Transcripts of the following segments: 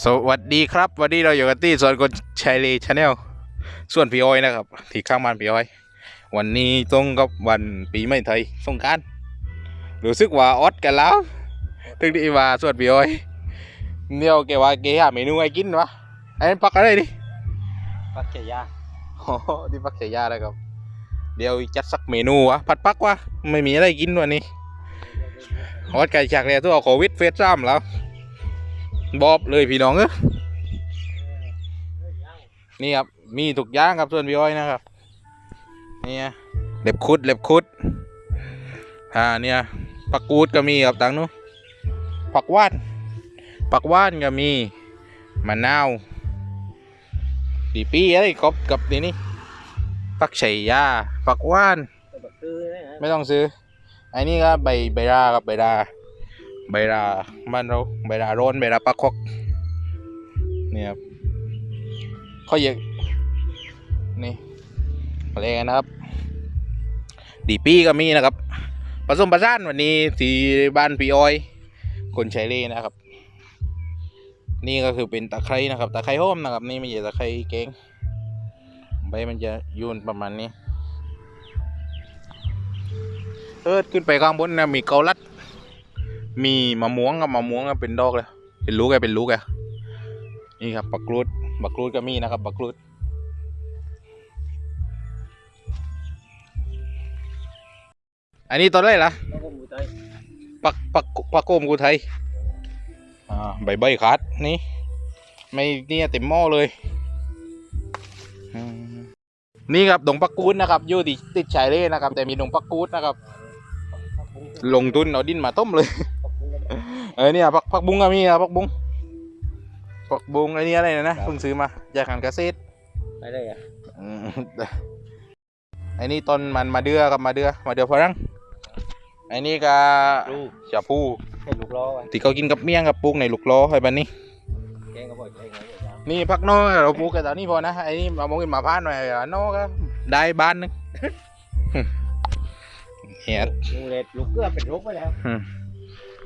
สวัสดีครับ วันนี้เราอยู่กันที่สวนกลชัยลีชาแนลส่วนพี่อ้อยนะครับ ที่ข้างบ้านพี่อ้อย วันนี้ตรงกับวันปีใหม่ไทยสงกรารรู้สึกว่าออดกันแล้วถึงที่ว่าส่วนพี่อ้อยเดี๋ยวแกว่าแกหาเมนูให้กินวะไอ้นั่นปักอะไรดิปักเกียยาโอ้โหที่ปักเสียยาแล้วครับ เดี๋ยวจัดสักเมนูวะผัดปักวะไม่มีอะไรกินวันนี้ออดไก่ฉากเลยตัวโควิดเฟสซ้ำแล้ว บอบเลยพี่น้องเอ้ยนี่ครับ มีทุกย่างครับส่วนพี่อ้อยนะครับ เนี่ยเล็บคุดเล็บคุด อ่าเนี่ยผักกูดก็มีครับตังนู้นผักว่านผักว่านก็มีมะนาวดีปีอะไรกบกับนี่นี่ผักไชยาผักว่าน ไม่ต้องซื้อไอ้นี่ก็ใบใบราครับใบรา ใบราบ้านเราใบราโรนใบราปักคอกเนี่ยครับเขาเยอะนี่อะไรกันนะครับ ดีปี้ก็มีนะครับผสมผสานวันนี้ที่บ้านพี่อ้อย คนชัยเล่นะครับ นี่ก็คือเป็นตะไคร้นะครับตะไคร้โฮมนะครับ นี่ไม่ใช่ตะไคร้เก้งใบมันจะยุ่นประมาณนี้เออขึ้นไปข้างบนนะมีเกาลัด มีมะม่วงกับมะม่วงอะเป็นดอกเลยเป็นลูกไงเป็นลูกไงนี่ครับบักกรูดบักกรูดก็มีนะครับบักกรูดอันนี้ตอนแรกล่ะแล้วก็หมูไตปักปักปักโกมกูไทยอ่าใบใบขาดนี่ไม่เนี่ยเต็มหม้อเลยอืมนี่ครับดงปักกูดนะครับอยู่ที่ติดชายเล่นะครับ แต่มีดงปักกูดนะครับปักบุ้งลงทุนเอาดินมาต้มเลยปักบุ้งก็ได้ เออเนี่ยผักผักบุ้งก็มีนะผักบุ้งผักบุ้งไอ้นี่อะไรนะนะเพิ่งซื้อมาจากการเกษตรไปได้อะอืมไอ้นี่ต้นมันมาเดือกับมาเดือมาเดือฝรั่งไอ้นี่ก็ลูกชาพูให้ลูกล้อไว้ที่เขากินกับเมี่ยงกับปลูกในลูกล้อไอ้บันนี้แกงก็บ่อยแกงก็บ่อยยาวนี่ผักโน่เราปลูกกันตอนนี้พอนะไอ้นี่มามองกินมาพร้านหน่อยอะโน่ก็ได้บ้านหนึงเฮียลูกเล็ดลูกเกลือเป็นลูกไปแล้ว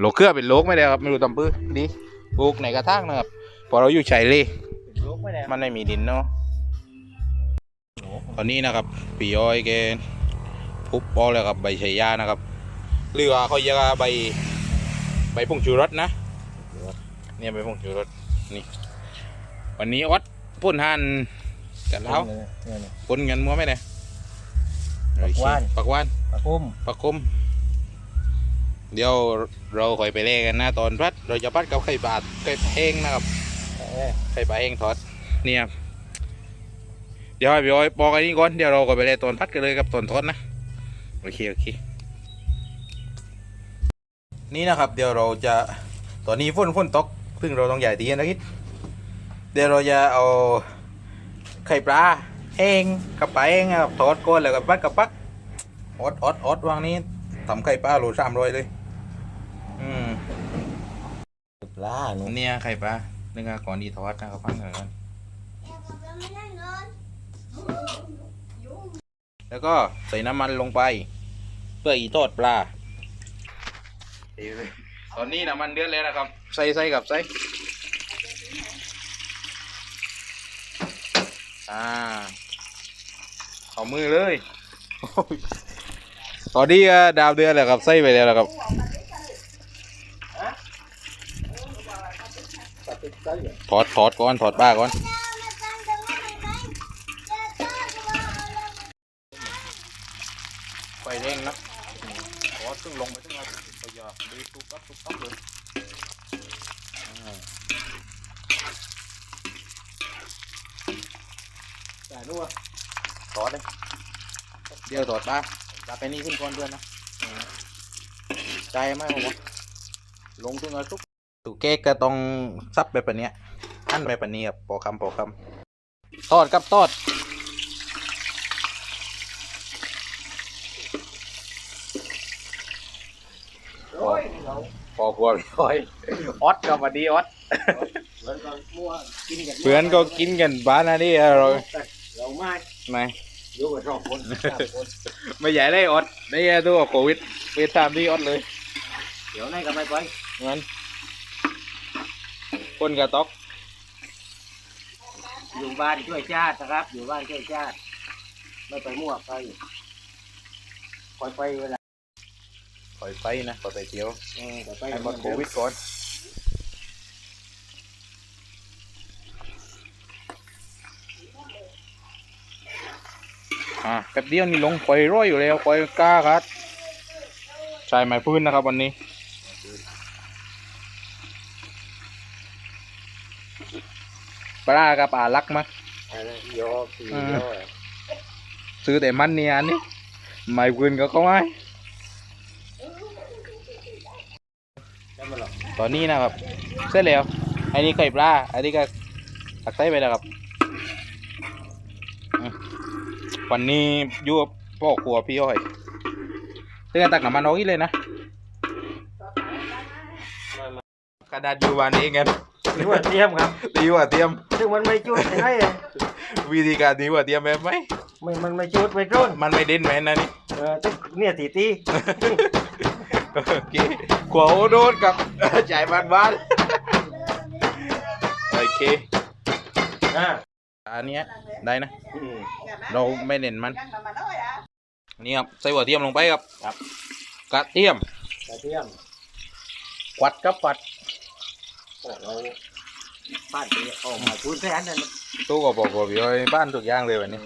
โลเครือเป็นโลกไม่ได้ครับไม่รู้ตำปื้อดีปลูกในกระถางนะครับพอเราอยู่ชายเลเป็นลูกไปแล้วมันไม่มีดินเนาะตอนนี้นะครับปีอ้อยแกทุบปอกแล้วครับใบชายานะครับหรือว่าเขาเรียกว่าใบใบผงชูรสนะเนี่ยใบผงชูรสนี่ วันนี้ออดพ่นหันกันแล้วเนี่ยเนี่ยพ่นกันมัวไหมเนี่ยปักว่านปักว่านปักบุ้มปักคม เดี๋ยวเราค่อยไปเล่กันนะ ตอนพัดเราจะพัดกับไข่ปลาไข่ปลาแห้งนะครับเออไข่ปลาแห้งทอดเนี่ยครับเดี๋ยวให้พี่อ้อยบอกไอ้นี่ก่อนเดี๋ยวเราก็ไปเล่ตอนพัดกันเลยกับตอนทอดนะโอเคโอเคนี่นะครับ เดี๋ยวเราจะตอนนี้ฝนฝนตกซึ่งเราต้องใหญ่ตีกันนะคิดเดี๋ยวเราจะเอาไข่ปลาแห้งกับปลาแห้งนะครับทอดก่อนแล้วก็พัดกับปักออดออดออดวางนี้ทำไข่ปลาโลสามร้อยเลย อืม ป ลาหนูเนี่ยไข่ปลาเนื้อก่อนดีทอดนะครับฟังกันก่อนแล้วก็ใส่น้ำมันลงไป เพื่ออีทอดปลา ตอนนี้น้ำมันเดือดแล้วนะครับ ใส่ใส่กับใส่อ่าเอามือเลยโอ้ยตอนนี้ก็ดาวเดือดแล้วครับใส่ไปแล้วนะครับ ปักติดไส้อะ ถอดถอดก่อนถอดบ้าก่อนไฟแรงนะถอดซึ่งลงไปซึ่งเราพยายามดูตุ๊บปั๊บตุ๊บปั๊บเลยอ่าจ่ายนู่นอะถอดเลยเดี๋ยวถอดบ้าจับไปนี่ขึ้นก่อนเพื่อนนะอืมใจไหมผมว่าลงซึ่งเราทุกตุกเก๊กก็ต้องซับแบบเนี้ ยอันแบบนี้ครับพอคำพอคำทอดครับทอดโอ้ยเราพอพอพี่อ้อยออดกับวันดีออดเหมือนกันมั่วกินกันเพื่อนก็กินกันบ้านนะนี่เราเราไม่ไม่อยู่กับสองคนสามคนไม่ใหญ่ได้ออดได้ตัวโควิดเวทตามที่ออดเลย เดี๋ยวไหนก็ไม่ไปงั้นคนกระตอก อยู่บ้านช่วยชาตินะครับ อยู่บ้านช่วยชาติ ไม่ไปมั่วไปคอยไปเวลาปล่อยไปนะปล่อยไปเที่ยวเออคอยไปให้หมดโควิดก่อนอ่าแป๊บเดียวนี่ลงปล่อยร้อยอยู่แล้วปล่อยกล้าครับใช่ไหมพื้นนะครับวันนี้ ปลากับปลาลักมั้ยอะไรยอสี่อืมยอซื้อแต่มันเนี่ยอันนี้ไม่พื้นก็เขาไม่แล้วมันหรอกตอนนี้นะครับ เสร็จแล้ว อันนี้ไข่ปลา อันนี้ก็ตักใส่ไปแล้วครับอืมวันนี้อยู่กับพ่อครัวพี่อ้อยซึ่งตักน้ำมันออกอีกเลยนะกระดาษอยู่วันเองกัน หรือว่าเตรียมครับดีกว่าเตรียมซึ่งมันไม่จุดใช่ไหมวิธีการดีกว่าเตรียมแบบไหม ไม่มันไม่จุดไม่จุดมันไม่เด่นแม่นนะนี่ เออซึ่งเนี่ยตีตีโอเคขวาโดนกับ จ่ายบ้านบ้านโอเค อ่าอันเนี้ยได้นะ อืมเราไม่เน้นมัน นี่ครับใส่หัวเทียมลงไปครับ ครับกระเทียม กระเทียมกวัดกับกวัดโอ้เราบ้านนี้เอามาพูดแค่นั้นนะตู้ก็บอกว่าพี่อ้อยบ้านทุกอย่างเลยวันนี้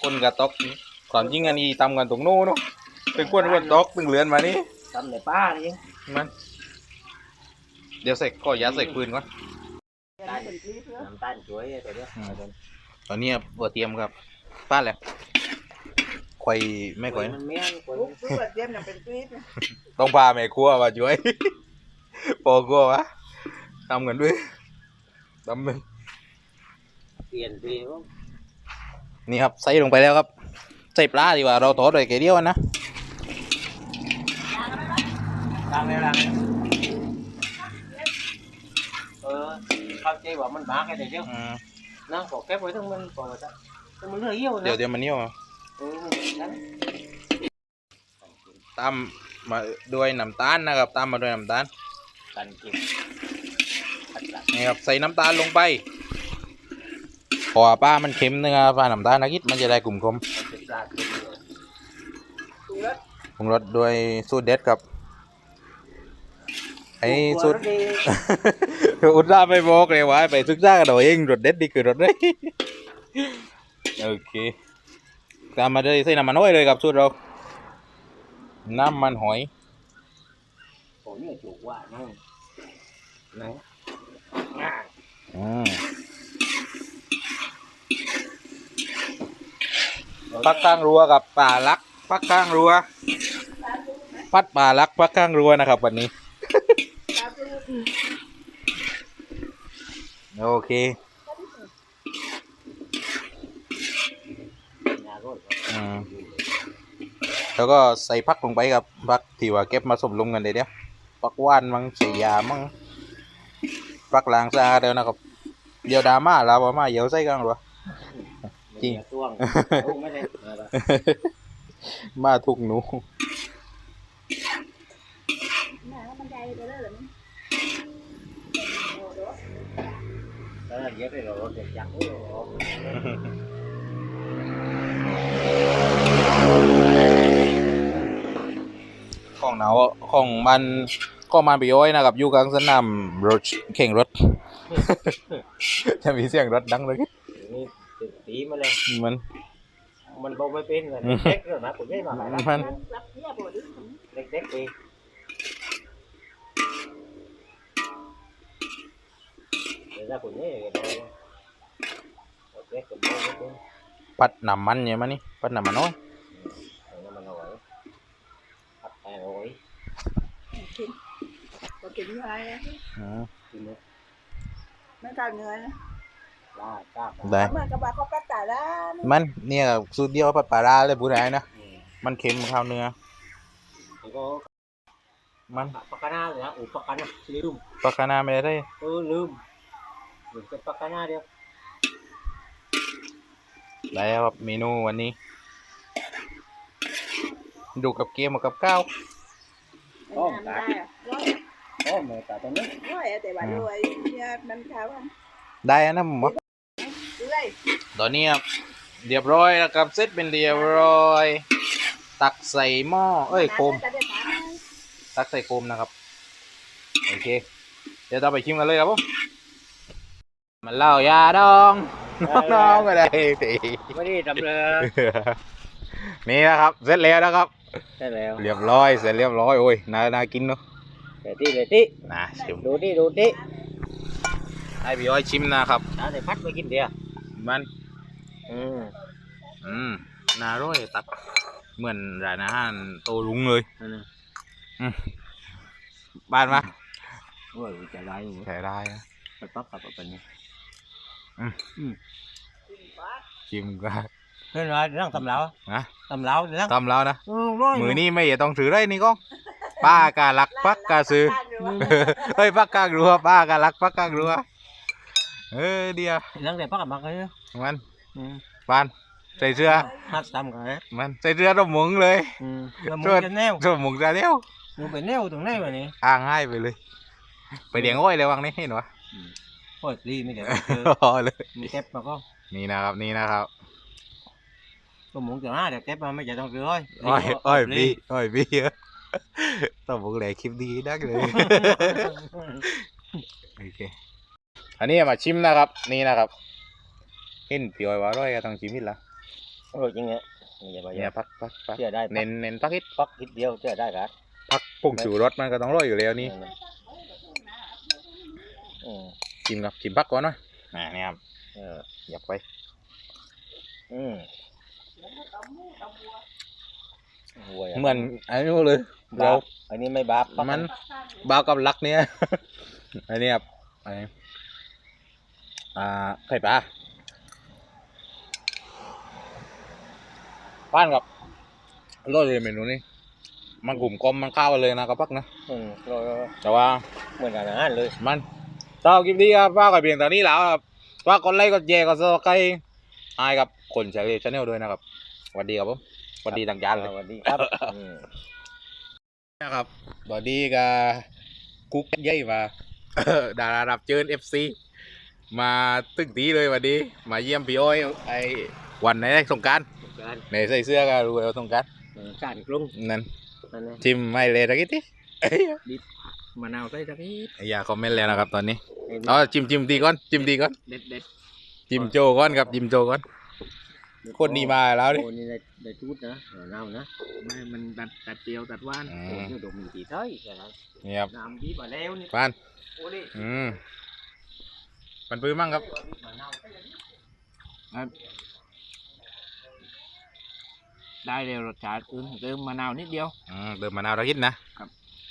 คนกระตอกนี่ความจริงอันนี้ทำกันตรงโน้นเนาะเป็นคนคนตอกตึงเลือนมานี่ทำในป้านี่เองมันเดี๋ยวใส่ก็ยัดใส่ปืนก่อนน้ำตาลช่วยไอ้ตัวเนี้ยอืมตอนนี้ครับหัวเทียมครับป้าแหละควายไม่ควายมันเมี่ยนคน Ủa, cứ bật đêm là bên tuyết ต้องพาแม่ครัวมาช่วยพอกลัววะ ทำกันด้วยทำเป็นเปลี่ยนเปลี่ยนว่านี่ครับใส่ลงไปแล้วครับ ใส่ปลาดีกว่าเราทอดด้วยแกเดียวนะล้างแล้วล้างแล้วเออเข้าใจว่ามันบากไอ้เดียวอืมนั่งขอแก้ไว้ทั้งมันก่อนจะแต่มันเลือดเยี่ยวนะเดี๋ยวเดี๋ยวมันเนี่ยวมาเออมันนั้นตามมาด้วยน้ำตาลนะครับตามมาด้วยน้ำตาลกันกินขัดกั นนี่ครับใส่น้ำตาลลงไปเพอปลามันเค็มนะครับปลาน้ำตาลนะคิดมันจะได้กลุ่มกลมมันเป็นปลากินอยู่ Tủ đất ปรุงรสด้วยสูตรเด็ดครับไอ้สูตรอุตส่าห์ไปบอกเลยว่าไปศึกษากันเอาเองรสเด็ดดีคือรสเด็ดโอเคตามมาเลยใส่น้ำมันหอยเลยครับสูตรเราน้ำมันหอยผมเนี่ยจุกว่านั่งนั่ง ง่ายอืมปักข้างรั้วกับป่าลักปักข้างรั้ว พัดป่าลักปักข้างรั้วนะครับ วันนี้ Tao cứ โอเคงานรถอืมแล้วก็ใส่พักลงไปครับพักที่ว่าเก็บมาสมลงกันเดี๋ยวเดี๋ยว พักว่านมั้งใส่ยามั้ง พักล้างสะอาดแล้วนะครับเดี๋ยวดราม่าลาวามาเดี๋ยวใส่กลางรั้วจริงช่วงลูกไม่ได้เออมาทุกหนู Nè, nó bên đây, đây là nó แล้วเดี๋ยวไปรอรถเด็กจังโอ้โหของหนาวของมัน ก็มันไปย้อยนะครับอยู่กลางสนามรถแข่งรถ จะมีเสียงรถดังเลยนี่ติดตีมาเลยมัน มันบอกไม่เป็นเลยอืมเด็กเลยนะผมไม่มาหลายแล้วมัน lắp giá bò đứng เด็กๆดีเดี๋ยวจะผมนี่เด็กๆผมไม่เป็นปัดน้ำมันเนี่ยมันนี่ปัดน้ำมันน้อย Còn kính người á อืม thì nó Mấy con người á la cáp ได้ Mà các bà có cắt tả ra มันเนี่ยสูตรเดียวปัดปลาร้าเลยพูดได้นะ ừ. มันเค็มข้าวเนื้อ thì có มัน pakana rồi á ủ pakana lum ปลาคานาไม่ได้ ừ lum mình cái pakana đi ได้ครับเมนูวันนี้ ดูกับเกมกับข้าว Mình làm ra à Rồi, có mà cả tao nước rồi, để bà Ừ. đuổi Mình khảo ăn ได้นะผมว่าเลยตอนนี้ครับเรียบร้อยแล้วครับเสร็จเป็นเรียบร้อย ตักใส่หม้อเอ้ยโคมจะได้ถามตักใส่โคมนะครับ โอเค เดี๋ยวเราไปชิมกันเลยครับผมมันเหล้ายาดอง น้องๆก็ได้สิไม่ได้ทำเลยนี่นะครับ เสร็จแล้วนะครับ ใช่แล้ว เรียบร้อย เสร็จเรียบร้อย โอ้ยน่าน่ากินเนาะ เดี๋ยวที่เดี๋ยวที่น่าชิมดูที่ดูที่ให้พี่อ้อยชิมนะครับน้าเดี๋ยวพัดไปกินเดียวมันอืมอืมน่าอร่อยตักเหมือนร้านอาหารโตลุงเลยนั่นนะบ้านมาโอ้ยจะได้อยู่ใช้ได้นะไปปั๊บปั๊บปั๊บไปนี่ชิมก็เฮ้ยน้อยนั่งตำเหลานะตำเหลานั่งทำแล้วนะเออร้อยมือนี่ไม่ต้องถือได้นี่ก้อง ป้ากาลักปักกาซื้อเฮ้ยปักกางรัวป้ากาลักปักกางรัวเออเดียวนั่งแต่ปักกับมักเลยมันอืมปานใส่เสื้อฮักตำกันเลยมันใส่เสื้อร่มหมุงเลยอืมแล้วมึช่งวยจะแนวร่มหมุงจะเดียวมึงไปแนวตรงไหนวะนี่อ้างให้ไปเลย ไปเลี้ยงอ้อยเลยวังนี้เห็นวะโอ้ยดีไม่เดี๋ยวเออพอเลยมึงเก็บมาก็นี่นะครับนี่นะครับก็มึงจะหน้าเดี๋ยวเก็บมาไม่จะต้องซื้ออ้อยอ้อยอ้อยดีพี่อ้อยพี่ ต้องบอกเลยคลิปดีนักเลย โอเค อันนี้มาชิมนะครับ นี่นะครับเห็นพี่อ้อยว่าอร่อยก็ต้องชิมนิดละโอ้ยจริงเนี่ยอย่าไปเนี่ยพักพักพักเชื่อได้เน้นเน้นพักอิดปักนิดเดียวเชื่อได้ครับพักปุ่งชูรสมันก็ต้องร่อยอยู่แล้วนี่อืมชิมครับชิมพักก่อนหน่อยอ่านี่ครับเอออยากไปอืมห่วยเหมือนอันนี้เลย บาเราปอันนี้ไม่บาปปักมันบาวกับลักเนี่ยอันนี้ครับอันนี้อ่าไข่ปลาป้านกับอร่อยเลยเมนูนี้มันกลุ่มกลมมันเข้าวกันเลยนะครับพักนะอืมเราแต่ว่าเหมือนกันอาหารเลย มันต่อคลิปนี้ครับว่ากับเพียงเท่านี้แล้วครับว่ากดไลค์กดแชร์กดซับสไครต์ให้กับคนใช้ชาแนลด้วยนะครับสวัสดีครับผมสวัสดีต่างจานเลยสวัสดีครับอืม นะครับสวัสดีกับกุ๊กเย่มาดารารับเชิญเอฟซีมาตึกตีเลยวันนี้มาเยี่ยมพี่อ้อยไอ้วันไหนได้สงกรารการในใส่เสื้อก็รู้แล้วสงกรารเออการกรุงนั่นนั่นนะชิมไม่เลยตะกี้ทีมะนาวใส่ตะกี้อย่าคอมเมนต์แล้วนะครับตอนนี้ไอ้นี่อ๋อจิมจิมดีก่อนจิมดีก่อนเด็ดเด็ดจิมโจก่อนครับจิมโจก่อน คนนี้มาแล้วดิ โอ้นี่ได้ได้ชุดนะมะนาวนะไม่มันตัดตัดเปรียวตัดหว่านอืโอ้มนี่ดมมีตีเท้ยใช่ไหมนี่ครับน้ำดีกว่าแล้วนี่ปานโอ้ดิอืมมันปื้มมั่งครับมะนาวได้เร็วรสชาติอื่นเติมมะนาวนิดเดียว อืมเติมมะนาวตะกี้นะ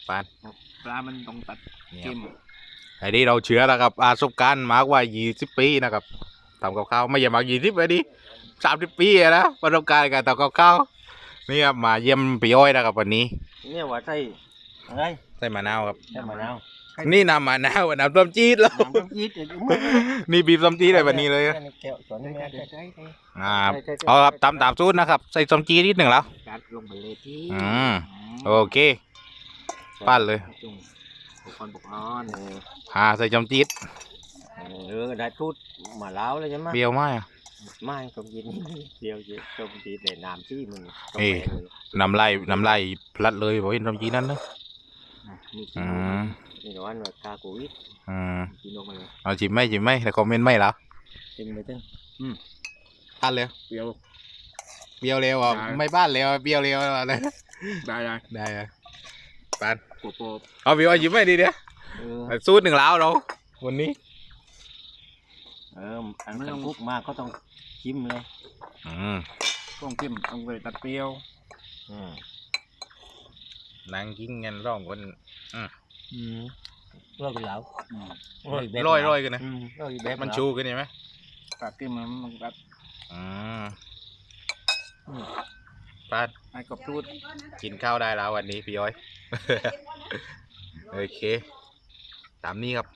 ปานปลามันต้องตัดนี่คเค็รับมไอ้นี่เราเชื้อแล้วครับประสบการณ์มากกว่า 20 ปีนะครับทำกับข้าวไม่ใช่มาก20 ปีดิ30ปีอะนะประสบการณ์การทำกับข้าวนี่ครับมาเยี่ยมพี่อ้อยนะครับวันนี้เนี่ยว่าใส่อะไรใส่มะนาวครับใส่มะนาวนี่น้ำมะนาวน้ำส้มจี๊ดแล้วน้ำต้มจี๊ดเดี๋ยวมึงนี่บีบส้มจี๊ดเลยวันนี้เลยแก้วส่วนนี้ไม่ได้ใส่อ่าเอาครับตามตามสูตรนะครับ ใส่ส้มจี๊ดนิดหนึ่งแล้วกัดลงไปเลยที่อืมโอเคปั้นเลยจุ่มบุกอ่อนบุกอ่อนเอออ่าใส่ส้มจี๊ดเออได้ชุดมาแล้วเลยใช่ไหมเปรี้ยวไหมาก ไม่ต้มจี๊ดนี่เดียวเดียวต้มจี๊ดแต่น้ำที่มึงต้มเอ้ยไปเลยน้ำลายน้ำลายพลัดเลยบอกเห็นส้มจี๊ดนั่นนะนี่อืมนี่ร้อนว่ากาโกุยอืมกินลงมาเลยเอาจิมไหมจิมไหมแต่คอมเมนต์ไม่แล้วจริงไหมตึ้งปั้นเลยเปรี้ยวเปรี้ยวเร็วอะได้ไม่บ้านเร็วเปรี้ยวเร็วอะไรได้ได้ได้อะปั้นโปโปเอาพี่ว่ายิ้มไม่ดีเดียวเออสูตรหนึ่งแล้วเราวันนี้ เอออันไม่ต้อง คุกมากก็ต้องชิมเลยอืมต้องจิ้มต้องไปตัดเปรี้ยวอืมนั่งกินกันร้องคนอืมร้อยเป็นเหลาอืมร้อยแบบร้อยร้อยกันนะ อืมร้อยแบบมันเหลาชูกันใช่ไหมตัดขึ้นมามันตัดอืมปั้นให้กรอบรูดกินข้าวได้แล้ววันนี้พี่ย้อย โอเค ตามนี้ครับ